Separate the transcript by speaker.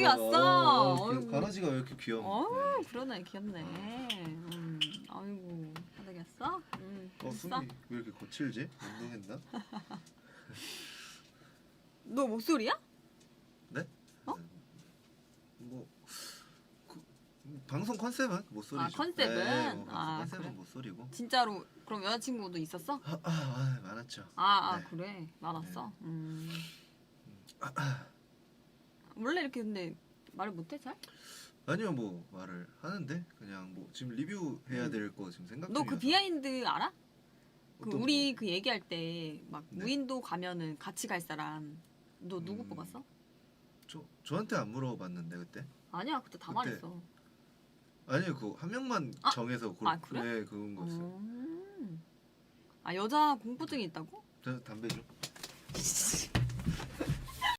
Speaker 1: 여기
Speaker 2: 어,
Speaker 1: 왔어.
Speaker 2: 어, 귀여-
Speaker 1: 어이구.
Speaker 2: 강아지가 왜 이렇게 귀여워?
Speaker 1: 어 그러네 귀엽네. 음, 아이고 바닥에 왔어? 음,
Speaker 2: 어? 숨이 왜 이렇게 거칠지? 운동했나?
Speaker 1: 너 목소리야?
Speaker 2: 네?
Speaker 1: 어?
Speaker 2: 뭐 그, 방송 컨셉은 목소리죠.
Speaker 1: 아, 컨셉은?
Speaker 2: 네, 뭐
Speaker 1: 아,
Speaker 2: 컨셉은
Speaker 1: 그래?
Speaker 2: 목소리고.
Speaker 1: 진짜로 그럼 여자친구도 있었어?
Speaker 2: 아, 아, 아 많았죠.
Speaker 1: 아, 아
Speaker 2: 네.
Speaker 1: 그래 많았어. 음. 원래 이렇게 근데 말을 못해 잘?
Speaker 2: 아니요 뭐 말을 하는데 그냥 뭐 지금 리뷰해야
Speaker 1: 음.
Speaker 2: 될거 지금 생각
Speaker 1: 너 그
Speaker 2: 중이어서.
Speaker 1: 비하인드 알아? 그
Speaker 2: 어떤
Speaker 1: 우리 그 얘기할 때 막
Speaker 2: 네.
Speaker 1: 무인도 가면은 같이 갈 사람 너 누구
Speaker 2: 음.
Speaker 1: 뽑았어?
Speaker 2: 저 저한테 안 물어봤는데 그때
Speaker 1: 아니야 그때 다
Speaker 2: 그때
Speaker 1: 말했어.
Speaker 2: 아니요 그 한 명만
Speaker 1: 아!
Speaker 2: 정해서 고,
Speaker 1: 아, 그래?
Speaker 2: 네, 그런 거였어요.
Speaker 1: 음. 아 여자 공포증이 있다고?
Speaker 2: 저 담배 좀